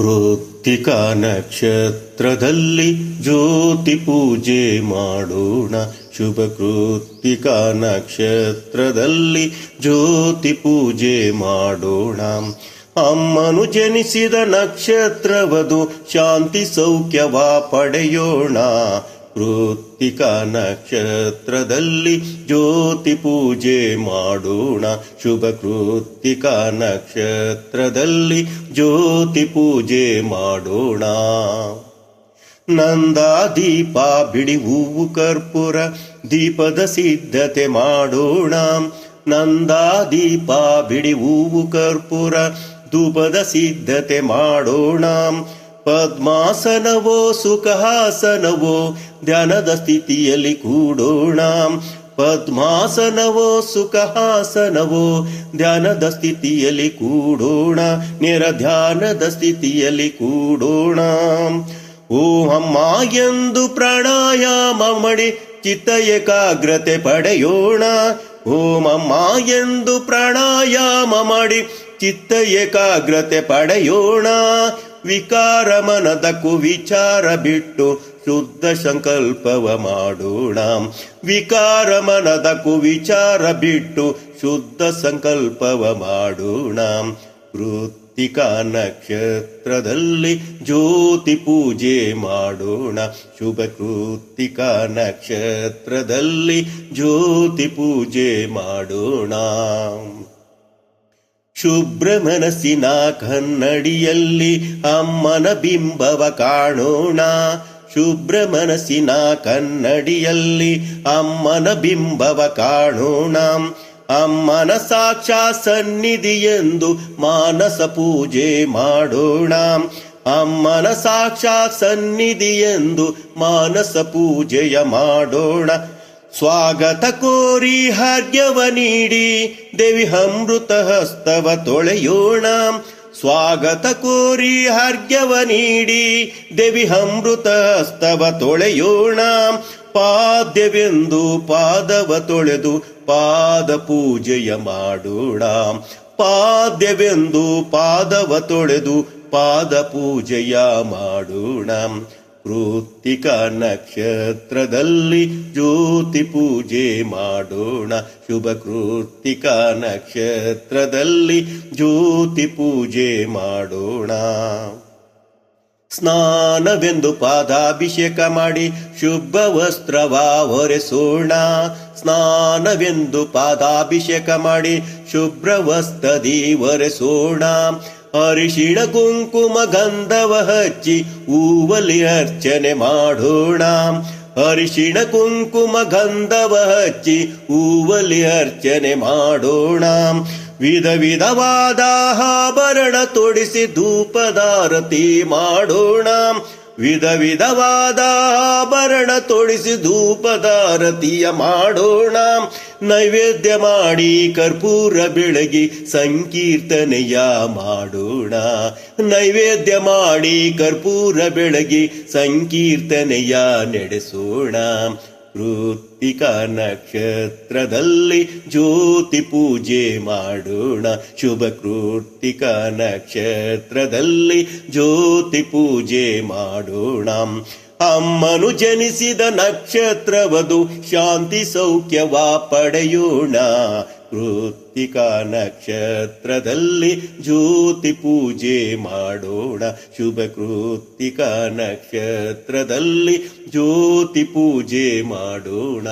ಕೃತ್ತಿಕಾ ನಕ್ಷತ್ರದಲ್ಲಿ ಜ್ಯೋತಿ ಪೂಜೆ ಮಾಡೋಣ. ಶುಭ ಕೃತ್ತಿಕಾ ನಕ್ಷತ್ರದಲ್ಲಿ ಜ್ಯೋತಿ ಪೂಜೆ ಮಾಡೋಣ. ಅಮ್ಮನು ಜನಿಸಿದ ನಕ್ಷತ್ರವದು ಶಾಂತಿ ಸೌಖ್ಯವ ಪಡೆಯೋಣ. ಕೃತ್ತಿಕಾ ನಕ್ಷತ್ರದಲ್ಲಿ ಜ್ಯೋತಿ ಪೂಜೆ ಮಾಡೋಣ. ಶುಭ ಕೃತ್ತಿಕಾ ನಕ್ಷತ್ರದಲ್ಲಿ ಜ್ಯೋತಿ ಪೂಜೆ ಮಾಡೋಣ. ನಂದ ದೀಪ ಬಿಡಿ ಹೂವು ಕರ್ಪೂರ ದೀಪದ ಸಿದ್ಧತೆ ಮಾಡೋಣ. ನಂದಾ ದೀಪ ಬಿಡಿ ಹೂವು ಕರ್ಪೂರ ಧೂಪದ ಸಿದ್ಧತೆ ಮಾಡೋಣ. ಪದ್ಮಾಸನವೋ ಸುಖಾಸನವೋ ಧ್ಯಾನದ ಸ್ಥಿತಿಯಲ್ಲಿ ಕೂಡೋಣ. ಪದ್ಮಾಸನವೋ ಸುಖಾಸನವೋ ಧ್ಯಾನದ ಸ್ಥಿತಿಯಲ್ಲಿ ಕೂಡೋಣ. ನೇರ ಧ್ಯಾನದ ಸ್ಥಿತಿಯಲ್ಲಿ ಕೂಡೋಣ. ಓಂ ಎಂದು ಪ್ರಾಣಾಯಾಮ ಮಾಡಿ ಚಿತ್ತ ಏಕಾಗ್ರತೆ ಪಡೆಯೋಣ. ಓಂ ಎಂದು ಪ್ರಾಣಾಯಾಮ ಮಾಡಿ ಚಿತ್ತ ಏಕಾಗ್ರತೆ ಪಡೆಯೋಣ. ವಿಕಾರ ಮನದಕ್ಕೂ ವಿಚಾರ ಬಿಟ್ಟು ಶುದ್ಧ ಸಂಕಲ್ಪವ ಮಾಡೋಣ. ವಿಕಾರ ವಿಚಾರ ಬಿಟ್ಟು ಶುದ್ಧ ಸಂಕಲ್ಪವ ಮಾಡೋಣ. ಕೃತ್ತಿಕಾ ನಕ್ಷತ್ರದಲ್ಲಿ ಜ್ಯೋತಿ ಪೂಜೆ ಮಾಡೋಣ. ಶುಭ ಕೃತ್ತಿಕಾ ನಕ್ಷತ್ರದಲ್ಲಿ ಜ್ಯೋತಿ ಪೂಜೆ ಮಾಡೋಣ. ಶುಭ್ರ ಮನಸ್ಸಿನ ಕನ್ನಡಿಯಲ್ಲಿ ಅಮ್ಮನ ಬಿಂಬವ ಕಾಣೋಣ. ಶುಭ್ರ ಮನಸ್ಸಿನ ಕನ್ನಡಿಯಲ್ಲಿ ಅಮ್ಮನ ಬಿಂಬವ ಕಾಣೋಣ. ಅಮ್ಮನ ಸಾಕ್ಷಾ ಸನ್ನಿಧಿ ಎಂದು ಮಾನಸ ಪೂಜೆ ಮಾಡೋಣ. ಅಮ್ಮನ ಸಾಕ್ಷಾ ಸನ್ನಿಧಿ ಎಂದು ಮಾನಸ ಪೂಜೆಯ ಮಾಡೋಣ. ಸ್ವಾಗತ ಕೋರಿ ಹಾರ್ಯವ ನೀಡಿ ದೇವಿ ಅಮೃತ ಹಸ್ತವ ತೊಳೆಯೋಣ. ಸ್ವಾಗತ ಕೋರಿ ಹಾರ್ಯವ ನೀಡಿ ದೇವಿ ಅಮೃತ ಹಸ್ತವ ತೊಳೆಯೋಣ. ಪಾದ್ಯವೆಂದು ಪಾದವ ತೊಳೆದು ಪಾದ ಪೂಜೆಯ ಮಾಡೋಣ. ಪಾದ್ಯವೆಂದು ಪಾದವ ತೊಳೆದು ಪಾದ ಪೂಜೆಯ ಮಾಡೋಣ. ಕೃತ್ತಿಕಾ ನಕ್ಷತ್ರದಲ್ಲಿ ಜ್ಯೋತಿ ಪೂಜೆ ಮಾಡೋಣ. ಶುಭ ಕೃತ್ತಿಕ ನಕ್ಷತ್ರದಲ್ಲಿ ಜ್ಯೋತಿ ಪೂಜೆ ಮಾಡೋಣ. ಸ್ನಾನವೆಂದು ಪಾದಾಭಿಷೇಕ ಮಾಡಿ ಶುಭ ವಸ್ತ್ರವ ಹೊರೆಸೋಣ. ಸ್ನಾನವೆಂದು ಪಾದಾಭಿಷೇಕ ಮಾಡಿ ಶುಭ್ರ ವಸ್ತ್ರದಿ ಒರೆಸೋಣ ಅರಿಶಿಣ ಕುಂಕುಮ ಗಂಧವ ಹಚ್ಚಿ ಹೂವಲಿ ಅರ್ಚನೆ ಮಾಡೋಣ ಅರಿಶಿಣ ಕುಂಕುಮ ಗಂಧವ ಹಚ್ಚಿ ಹೂವಲಿ ಅರ್ಚನೆ ಮಾಡೋಣ ವಿಧ ವಿಧವಾದ ಆಭರಣ ತೊಡಿಸಿ ಧೂಪದಾರತಿ ಮಾಡೋಣ ವಿಧ ವಿಧವಾದ ಆಭರಣ ತೊಡಿಸಿ ಧೂಪದಾರತಿಯ ಮಾಡೋಣ. ನೈವೇದ್ಯ ಮಾಡಿ ಕರ್ಪೂರ ಬೆಳಗಿ ಸಂಕೀರ್ತನೆಯ ಮಾಡೋಣ. ನೈವೇದ್ಯ ಮಾಡಿ ಕರ್ಪೂರ ಬೆಳಗಿ ಸಂಕೀರ್ತನೆಯ ನಡೆಸೋಣ. ಕೃತ್ತಿಕಾ ನಕ್ಷತ್ರದಲ್ಲಿ ಜ್ಯೋತಿ ಪೂಜೆ ಮಾಡೋಣ. ಶುಭ ಕೃತ್ತಿಕಾ ನಕ್ಷತ್ರದಲ್ಲಿ ಜ್ಯೋತಿ ಪೂಜೆ ಮಾಡೋಣ. ಅಮ್ಮನು ಜನಿಸಿದ ನಕ್ಷತ್ರವದು ಶಾಂತಿ ಸೌಖ್ಯವ ಪಡೆಯೋಣ. ಕೃತ್ತಿಕಾ ನಕ್ಷತ್ರದಲ್ಲಿ ಜ್ಯೋತಿ ಪೂಜೆ ಮಾಡೋಣ. ಶುಭ ಕೃತ್ತಿಕಾ ನಕ್ಷತ್ರದಲ್ಲಿ ಜ್ಯೋತಿ ಪೂಜೆ ಮಾಡೋಣ.